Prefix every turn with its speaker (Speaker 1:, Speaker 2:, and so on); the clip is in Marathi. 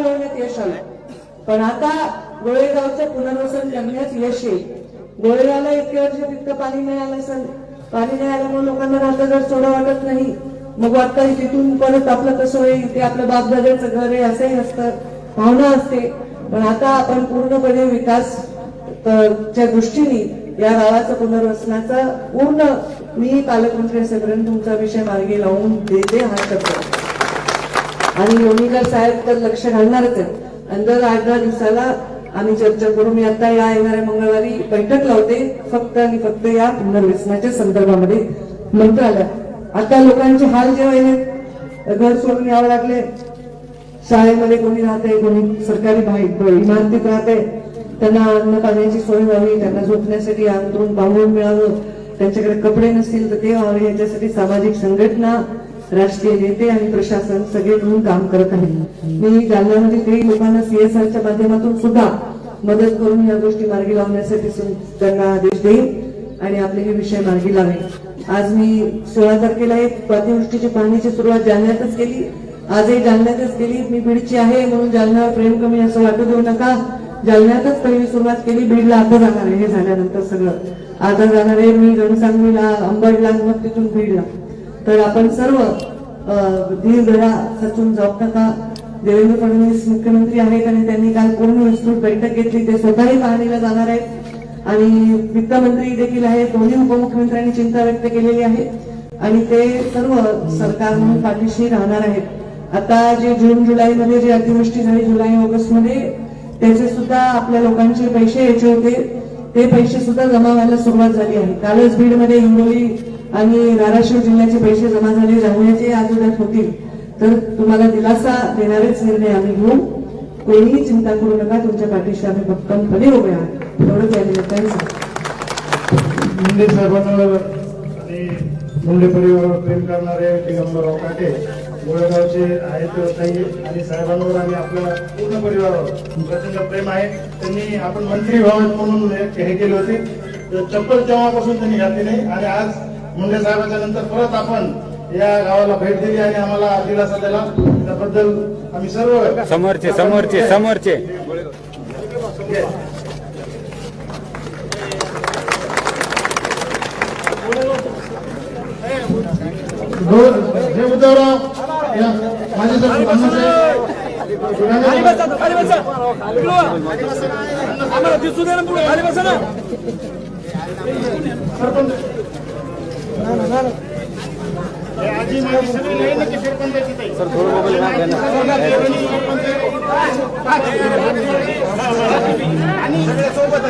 Speaker 1: मिळवण्यात यश आलं. पण आता गोळेगावचं पुनर्वसन करण्यात यश येईल. गोळेगावला इतके वर्ष तितकं पाणी नाही आलं असेल पाणी नाही आल्यामुळे लोकांना राहता घर सोडं वाटत नाही मग आता तिथून परत आपलं कसं होईल ते आपलं बापदादाचं घर आहे असंही असतं भावना असते. पण आता आपण पूर्णपणे विकास च्या दृष्टीने या गावाचं पुनर्वसनाचा पूर्ण मी पालकमंत्री असेपर्यंत तुमचा विषय मार्गी लावून देते हा शब्द. आणि लोणीकर साहेब तर लक्ष घालणारच आहेत. आणि दर आठ दहा दिवसाला आम्ही चर्चा करू मी आता या येणाऱ्या मंगळवारी बैठक लावते फक्त आणि फक्त या पुनर्वसनाच्या संदर्भामध्ये मंत्रालय आता लोकांचे हाल जेव्हा येत घर सोडून यावं लागले. शाळेमध्ये कोणी राहते कोणी सरकारी इमारतीत राहते त्यांना अन्न पाण्याची सोय व्हावी त्यांना झोपण्यासाठी अंतरून पाहून मिळावं. त्यांच्याकडे कपडे नसतील तर ते व्हावे. याच्यासाठी सामाजिक संघटना राष्ट्रीय नेते आणि प्रशासन सगळे मिळून काम करत आहे. मी जालन्यामध्ये काही लोकांना सीएसआरच्या माध्यमातून सुद्धा मदत करून या गोष्टी मार्गी लावण्यासाठी त्यांना आदेश देईन आणि आपले हे विषय मार्गी लावेल आज मी सोळा तारखेला एक अतिवृष्टीची पाहणीची सुरुवात जालन्यातच केली. आजही जालन्यातच केली. मी बीडची आहे म्हणून जालन्यावर प्रेम कमी असं वाटू देऊ नका. जालन्यातच पहिली सुरुवात केली. बीडला आता जाणार आहे. हे झाल्यानंतर सगळं. आता जाणार आहे मी रणसांगलीला अंबडला मग तिथून बीडला. तर आपण सर्व दीर्घडा सचून जाऊ नका देवेंद्र फडणवीस मुख्यमंत्री आहेत आणि त्यांनी काल पूर्ण विस्तृत बैठक घेतली. ते स्वतःही पाहणीला जाणार आहेत. आणि वित्तमंत्री देखील आहेत. दोन्ही उपमुख्यमंत्र्यांनी चिंता व्यक्त केलेली आहे. आणि ते सर्व सरकार म्हणून पाठीशी राहणार आहेत. आता जे जून जुलै मध्ये जे अतिवृष्टी झाली जुलै ऑगस्टमध्ये त्याचे सुद्धा आपल्या लोकांचे पैसे यायचे होते. ते पैसे सुद्धा जमा व्हायला सुरुवात झाली आहे. कालच बीडमध्ये हिंगोली आणि धाराशिव जिल्ह्याचे पैसे जमा झाले राहण्याचे आज उद्यात होतील. तर तुम्हाला दिलासा देणारेच निर्णय आम्ही घेऊ. कोणीही चिंता करू नका तुमच्या पाठीशी आम्ही भक्कमपणे उभे आहोत. एवढंच या निमित्ताने
Speaker 2: मुंडे साहेबांवर आणि मुंडे परिवारावर प्रेम करणारे दिगंबरराव काटे गोळेगावचे आहेत ताई आणि साहेबांवर आणि आपल्या पूर्ण परिवारावर. प्रचंड प्रेम आहे. त्यांनी आपण मंत्री व्हावं म्हणून हे केले होते. तर चप्पल तेव्हापासून त्यांनी घातली नाही. आणि आज मुंडे साहेबांच्या नंतर परत आपण या गावाला भेट दिली आणि आम्हाला दिलासा दिला. त्याबद्दल आम्ही सर्व
Speaker 3: समोरचे समोरचे समोरचे.
Speaker 2: हे उद्धवराव माझे सर अण्णासाहेब
Speaker 4: आम्हाला दिसू दे ना
Speaker 2: हे? आणि सोबत.